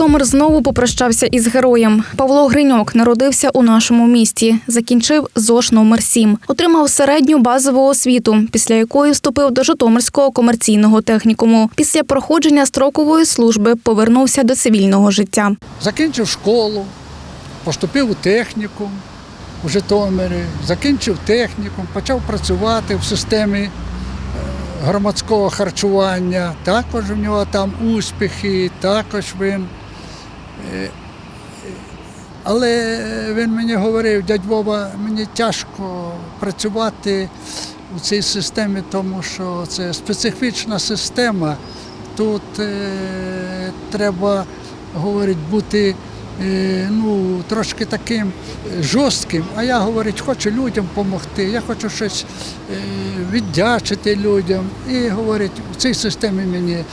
Житомир знову попрощався із героєм. Павло Гриньок народився у нашому місті. Закінчив ЗОШ номер 7 Отримав середню базову освіту, після якої вступив до Житомирського комерційного технікуму. Після проходження строкової служби повернувся до цивільного життя. Закінчив школу, поступив у технікум у Житомирі, закінчив технікум, почав працювати в системі е, громадського харчування. Також у нього там успіхи, також він. Е, Але він мені говорив, дядь Вова, мені тяжко працювати у цій системі, тому що це специфічна система. Тут е, треба, говорить, бути е, ну, трошки таким жорстким. А я, говорить, хочу людям допомогти, я хочу щось е, віддячити людям. І говорить, у цій системі мені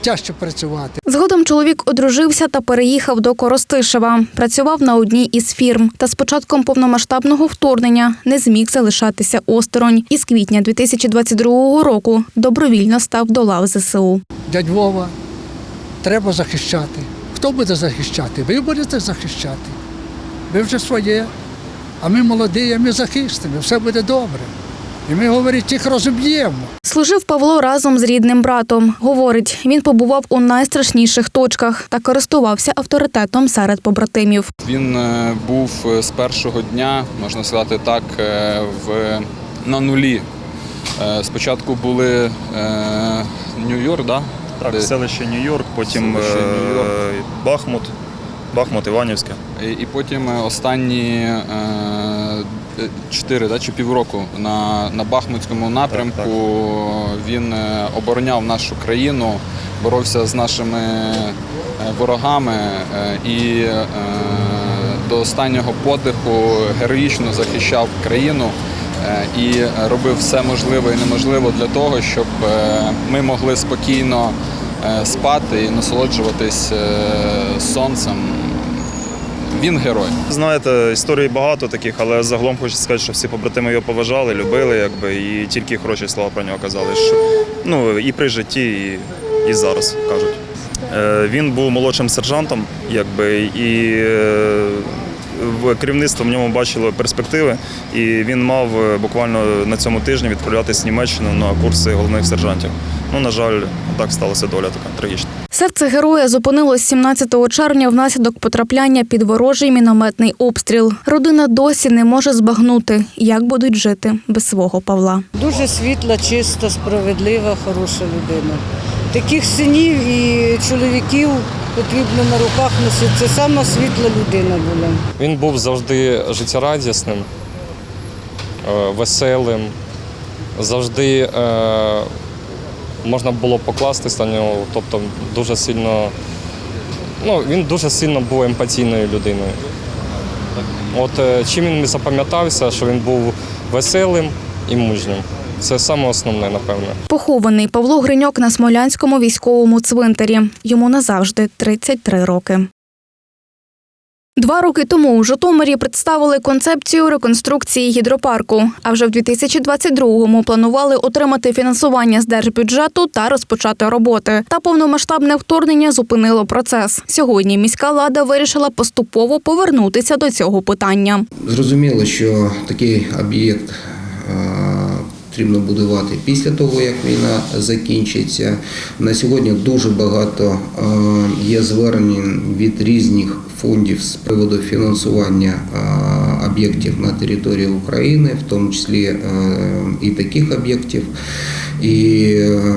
тяжче працювати. Згодом чоловік одружився та переїхав до Коростишева. Працював на одній із фірм. Та з початком повномасштабного вторгнення не зміг залишатися осторонь. І з квітня 2022 року добровільно став до лав ЗСУ. Дядь Вова, треба захищати. Хто буде захищати? Ви будете захищати. Ви вже своє. А ми молоді, а ми захистимо, все буде добре. І ми, говорить, їх розіб'ємо. Служив Павло разом з рідним братом. Говорить, він побував у найстрашніших точках та користувався авторитетом серед побратимів. Він е, був е, з першого дня, можна сказати так, е, в, на нулі. Спочатку були е, Нью-Йорк, да? Так, Де- селище Нью-Йорк, потім Селище Нью-Йорк. Бахмут, Бахмут, Іванівське. І- І потім е, останні е, е, чотири да, чи півроку на, на Бахмутському напрямку він е, обороняв нашу країну, боровся з нашими е, ворогами е, і до останнього подиху героїчно захищав країну і робив все можливе і неможливе для того, щоб ми могли спокійно спати і насолоджуватись сонцем. Він герой. Знаєте, історій багато таких, але загалом хочу сказати, що всі побратими його поважали, любили, якби, і тільки хороші слова про нього казали. Що, ну, і при житті, і, і зараз кажуть. Е, Він був молодшим сержантом, якби, і е, в керівництво в ньому бачило перспективи, і він мав е, буквально на цьому тижні відправлятися в Німеччину на курси головних сержантів. Ну, на жаль, так сталася доля така трагічна. Серце героя зупинилось 17 червня внаслідок потрапляння під ворожий мінометний обстріл. Родина досі не може збагнути, як будуть жити без свого Павла. Дуже світла, чиста, справедлива, хороша людина. Таких синів і чоловіків потрібно на руках носити. Це сама світла людина була. Він був завжди життєрадісним, е, веселим, завжди е, можна було покластись на нього, тобто дуже сильно. Ну, він дуже сильно був емпатійною людиною. От е, чим він запам'ятався, що він був веселим і мужнім. Це саме основне, напевне. Похований Павло Гриньок на Смолянському військовому цвинтарі. Йому назавжди 33 роки. Два роки тому у Житомирі представили концепцію реконструкції гідропарку. А вже в 2022-му планували отримати фінансування з держбюджету та розпочати роботи. Та повномасштабне вторгнення зупинило процес. Сьогодні міська влада вирішила поступово повернутися до цього питання. Зрозуміло, що такий об'єкт е, потрібно будувати після того, як війна закінчиться. На сьогодні дуже багато е, є звернень від різних фондів з приводу фінансування е, об'єктів на території України, в тому числі е, і таких об'єктів. І, е,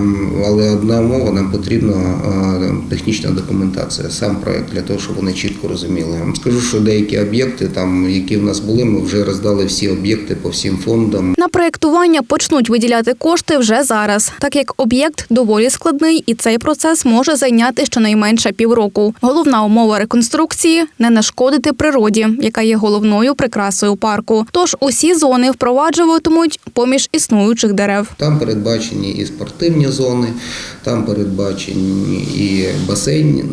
але одна умова нам потрібна е, технічна документація, сам проект для того, щоб вони чітко розуміли. Скажу, що деякі об'єкти, там які в нас були, ми вже роздали всі об'єкти по всім фондам. На проєктування почнуть виділяти кошти вже зараз, так як об'єкт доволі складний, і цей процес може зайняти щонайменше півроку. Головна умова реконструкції не нашкодити природі, яка є головною прикрасою парку. Тож усі зони впроваджуватимуть поміж існуючих дерев. Там передбачені передбачені і спортивні зони, там передбачені і басейни,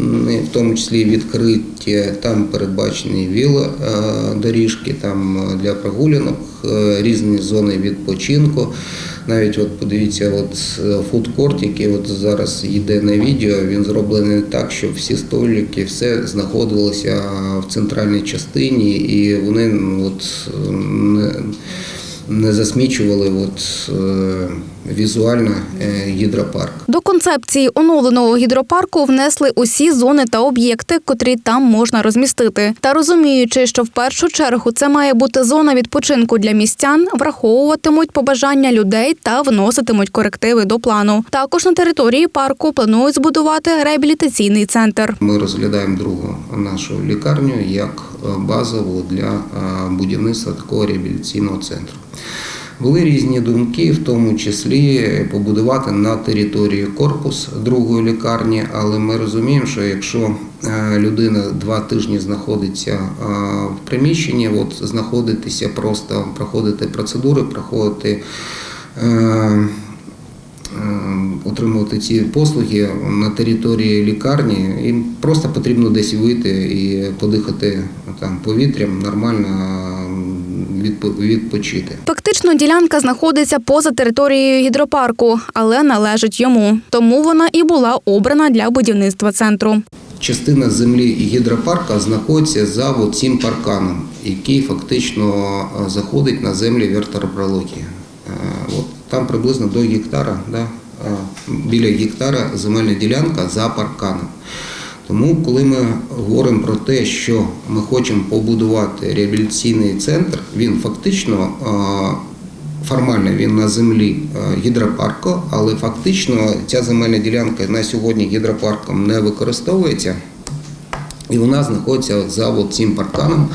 в тому числі відкриті, там передбачені велодоріжки, там для прогулянок, е, різні зони відпочинку. Навіть от подивіться, от е, фудкорт, який от зараз йде на відео, він зроблений так, щоб всі столики, все знаходилося в центральній частині, і вони от не, не засмічували от, е, візуально е, гідропарк. До концепції оновленого гідропарку внесли усі зони та об'єкти, котрі там можна розмістити. Та розуміючи, що в першу чергу це має бути зона відпочинку для містян, враховуватимуть побажання людей та вноситимуть корективи до плану. Також на території парку планують збудувати реабілітаційний центр. Ми розглядаємо другу нашу лікарню як е, базову для е, будівництва такого реабілітаційного центру. Були різні думки, в тому числі побудувати на території корпус другої лікарні, але ми розуміємо, що якщо е, людина два тижні знаходиться е, в приміщенні, от знаходитися просто проходити процедури, проходити. е, Е, отримувати ці послуги на території лікарні. Їм просто потрібно десь вийти і подихати там повітрям, нормально відпо- відпочити. Фактично, ділянка знаходиться поза територією гідропарку, але належить йому. Тому вона і була обрана для будівництва центру. Частина землі гідропарка знаходиться за цим парканом, який фактично е, заходить на землі вертебрології. Е, там приблизно до гектара, е, біля гектара земельна ділянка за парканом. Тому, коли ми говоримо про те, що ми хочемо побудувати реабілітаційний центр, він фактично формально він на землі гідропарку, але фактично ця земельна ділянка на сьогодні гідропарком не використовується, і вона знаходиться за цим парканом.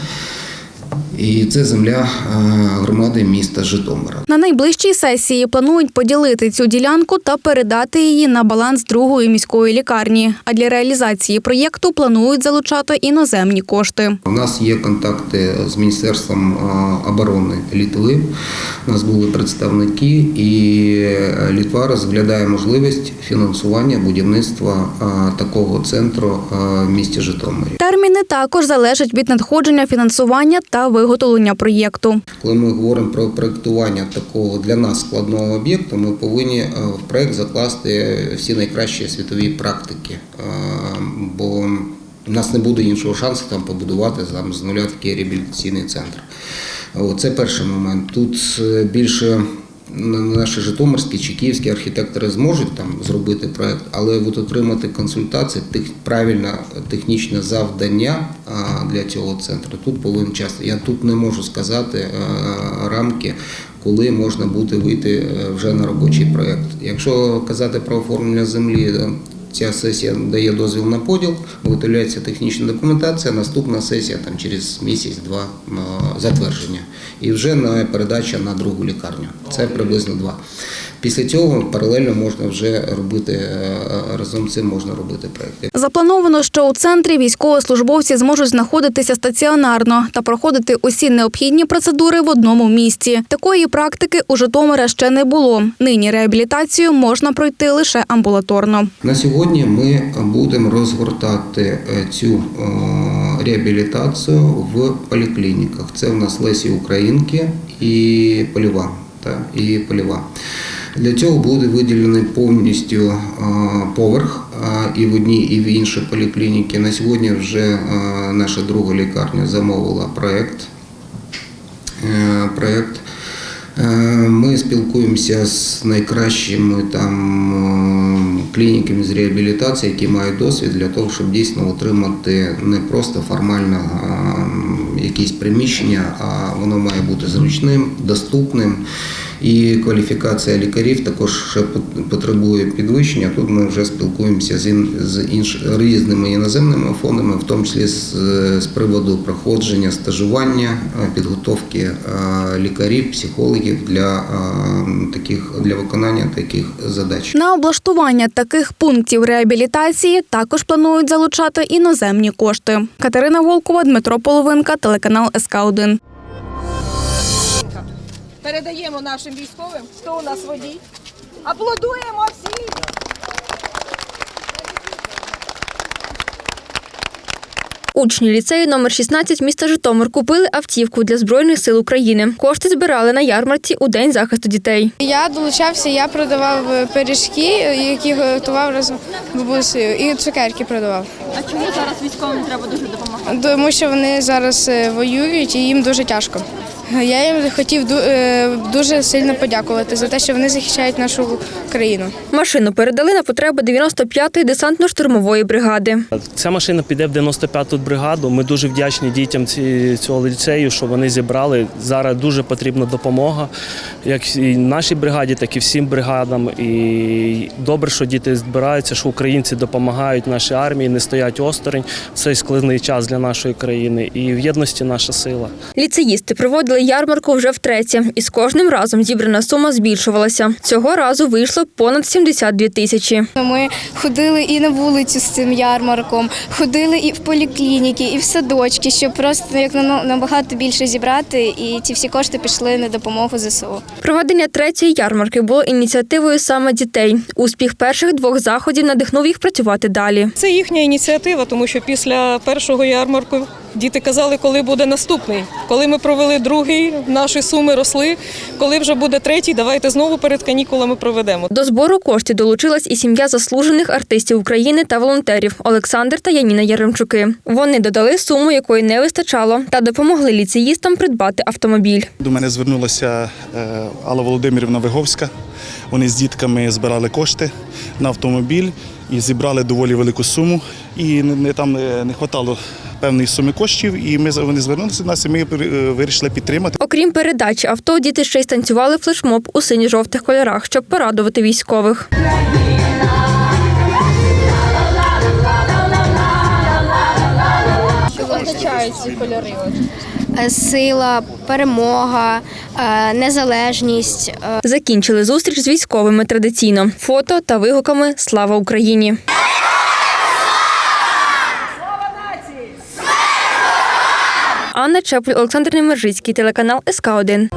І це земля е, громади міста Житомира. На найближчій сесії планують поділити цю ділянку та передати її на баланс другої міської лікарні. А для реалізації проєкту планують залучати іноземні кошти. У нас є контакти з Міністерством е, оборони Літви. У нас були представники, і е, Літва розглядає можливість фінансування будівництва такого центру в місті Житомирі. Терміни також залежать від надходження фінансування та виготовлення проєкту. Коли ми говоримо про проєктування такого для нас складного об'єкту, ми повинні е, в проєкт закласти всі найкращі світові практики, Е, бо у нас не буде іншого шансу там побудувати там, з нуля такий реабілітаційний центр. Це перший момент. Тут е, більше наші житомирські чи київські архітектори зможуть там зробити проект, але от отримати консультації, тих правильне технічне завдання для цього центру тут повинен час. Я тут не можу сказати е, рамки, коли можна буде вийти е, вже на робочий проект. Якщо казати про оформлення землі. Ця сесія дає дозвіл на поділ, виготовляється технічна документація. Наступна сесія там через місяць-два затвердження. І вже на передача на другу лікарню. Це приблизно два. Після цього паралельно можна вже робити е, разом з цим можна робити проекти. Заплановано, що у центрі військовослужбовці зможуть знаходитися стаціонарно та проходити усі необхідні процедури в одному місці. Такої практики у Житомира ще не було. Нині реабілітацію можна пройти лише амбулаторно. На сьогодні ми будемо розгортати е, цю е, реабілітацію в поліклініках. Це в нас Лесі Українки і Поліва. Та, і Поліва. Для цього буде виділений повністю е, поверх е, і в одній, і в іншій поліклініці. На сьогодні вже е, наша друга лікарня замовила проєкт. Проєкт. Ми спілкуємося з найкращими там клініками з реабілітації, які мають досвід для того, щоб дійсно отримати не просто формально якісь приміщення, а воно має бути зручним, доступним. І кваліфікація лікарів також ще потребує підвищення. Тут ми вже спілкуємося з, з інш, різними іноземними фондами, в тому числі з, з приводу проходження стажування, е, підготовки е, лікарів, психологів для е, таких для виконання таких задач. На облаштування таких пунктів реабілітації також планують залучати іноземні кошти. Катерина Волкова, Дмитро Половинка, телеканал СК 1 Передаємо нашим військовим, хто у нас водій. Аплодуємо всі! Учні ліцею номер 16 міста Житомир купили автівку для Збройних сил України. Кошти збирали на ярмарці у День захисту дітей. Я долучався, я продавав е, пиріжки, які готував разом з бабусею, і цукерки продавав. А чому зараз військовим треба дуже допомагати? Тому що вони зараз е, воюють і їм дуже тяжко. Я їм хотів е, дуже сильно подякувати за те, що вони захищають нашу країну. Машину передали на потреби 95-ї десантно-штурмової бригади. Ця машина піде в 95-ту бригаду. Ми дуже вдячні дітям цього ліцею, що вони зібрали. Зараз дуже потрібна допомога, як і нашій бригаді, так і всім бригадам. І добре, що діти збираються, що українці допомагають нашій армії, не стоять осторонь в цей складний час для нашої країни. І в єдності наша сила. Ліцеїсти проводили ярмарку вже втретє, і з кожним разом зібрана сума збільшувалася. Цього разу вийшло понад 72 тисячі. Ми ходили і на вулицю з цим ярмарком, ходили і в поліклініки, і в садочки, щоб просто як на- набагато більше зібрати, і ці всі кошти пішли на допомогу ЗСУ. Проведення третьої ярмарки було ініціативою саме дітей. Успіх перших двох заходів надихнув їх працювати далі. Це їхня ініціатива, тому що після першого ярмарку діти казали, коли буде наступний. Коли ми провели другий, наші суми росли. Коли вже буде третій, давайте знову перед канікулами проведемо. До збору коштів долучилась і сім'я заслужених артистів України та волонтерів Олександр та Яніна Яремчуки. Вони додали суму, якої не вистачало, та допомогли ліцеїстам придбати автомобіль. До мене звернулася е, Алла Володимирівна Виговська. Вони з дітками збирали кошти на автомобіль і зібрали доволі велику суму. І не, не- там е, не вистачало певної суми коштів. І ми вони звернулися до нас, і ми е, вирішили підтримати. Окрім передачі авто, діти ще й станцювали флешмоб у синьо-жовтих кольорах, щоб порадувати військових. Що означають ці кольори? Е, Сила, перемога, е, незалежність. Закінчили зустріч з військовими традиційно фото та вигуками Слава Україні. Анна Чеплю, Олександр Немержицький, телеканал СК 1